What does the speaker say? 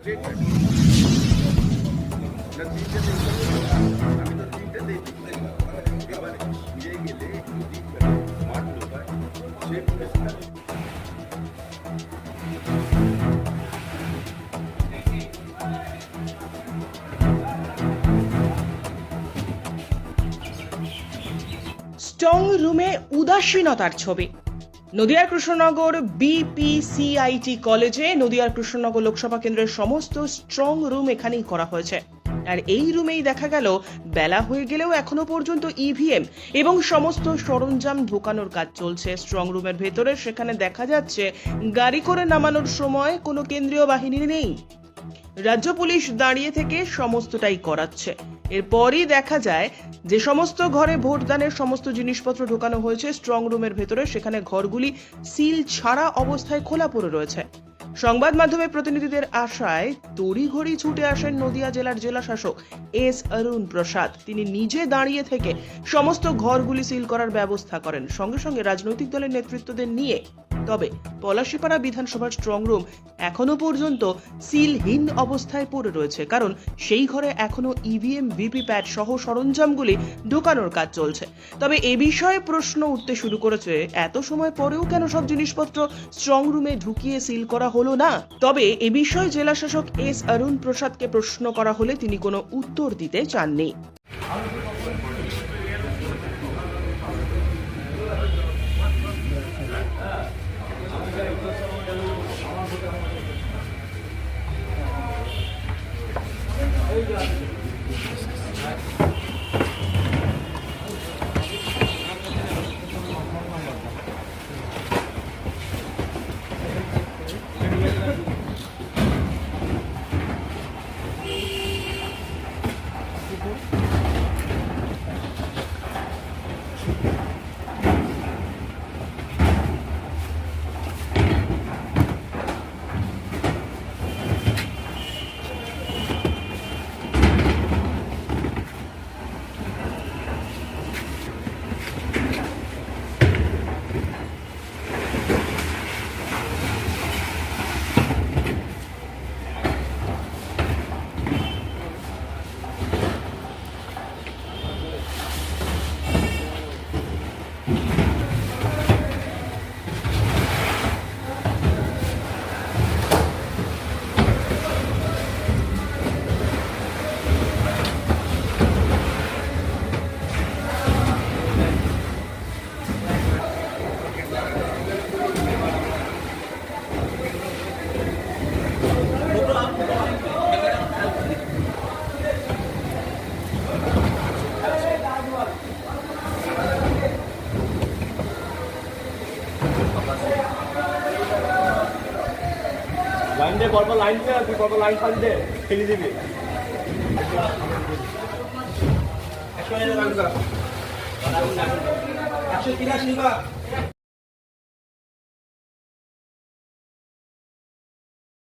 Strong রুমে উদাসীনতার ছবি। নদিয়ার কৃষ্ণনগর বিপিসিআইটি কলেজে নদিয়ার কৃষ্ণনগর লোকসভা কেন্দ্রের সমস্ত স্ট্রং রুম এখানেই করা হয়েছে। আর এই রুমেই দেখা গেল, বেলা হয়ে গেলেও এখনও পর্যন্ত ইভিএম এবং সমস্ত সরঞ্জাম ঢোকানোর কাজ চলছে। স্ট্রং রুমের ভেতরে সেখানে দেখা যাচ্ছে, গাড়ি করে নামানোর সময় কোনো কেন্দ্রীয় বাহিনী নেই। রাজ্য পুলিশ দাঁড়িয়ে থেকে সমস্তটাই করাচ্ছে। এরপরই দেখা যায় যে সমস্ত ঘরে ভোটদানের সমস্ত জিনিসপত্র ঢোকানো হয়েছে স্ট্রং রুমের ভেতরে। সেখানে ঘরগুলি সিল ছাড়া অবস্থায় খোলা পড়ে রয়েছে। সংবাদ মাধ্যমে প্রতিনিধিদের আশায় তড়িঘড়ি ছুটে আসেন নদিয়া জেলার জেলা শাসক এস অরুণ প্রসাদ। তিনি নিজে দাঁড়িয়ে থেকে সমস্ত ঘরগুলি সিল করার ব্যবস্থা করেন। সঙ্গে সঙ্গে রাজনৈতিক দলের নেতৃত্বদের নিয়ে। তবে পলাশিপাড়া বিধানসভার স্ট্রং রুম এখনও পর্যন্ত সিলহীন অবস্থায় পড়ে রয়েছে। কারণ সেই ঘরে এখনও ইভিএম ভিভিপ্যাট সহ সরঞ্জামগুলি ঢোকানোর কাজ চলছে। তবে এ বিষয়ে প্রশ্ন উঠতে শুরু করেছে, এত সময় পরেও কেন সব জিনিসপত্র স্ট্রং রুমে ঢুকিয়ে সিল করা না। তবে এ বিষয়ে জেলাশাসক এস অরুণ প্রসাদকে প্রশ্ন করা হলে তিনি কোনো উত্তর দিতে চাননি। লাইন দে পরপর লাইন দে তুই পরপর লাইন ফাইন দে ফেলে দিবি। একশো তিরাশি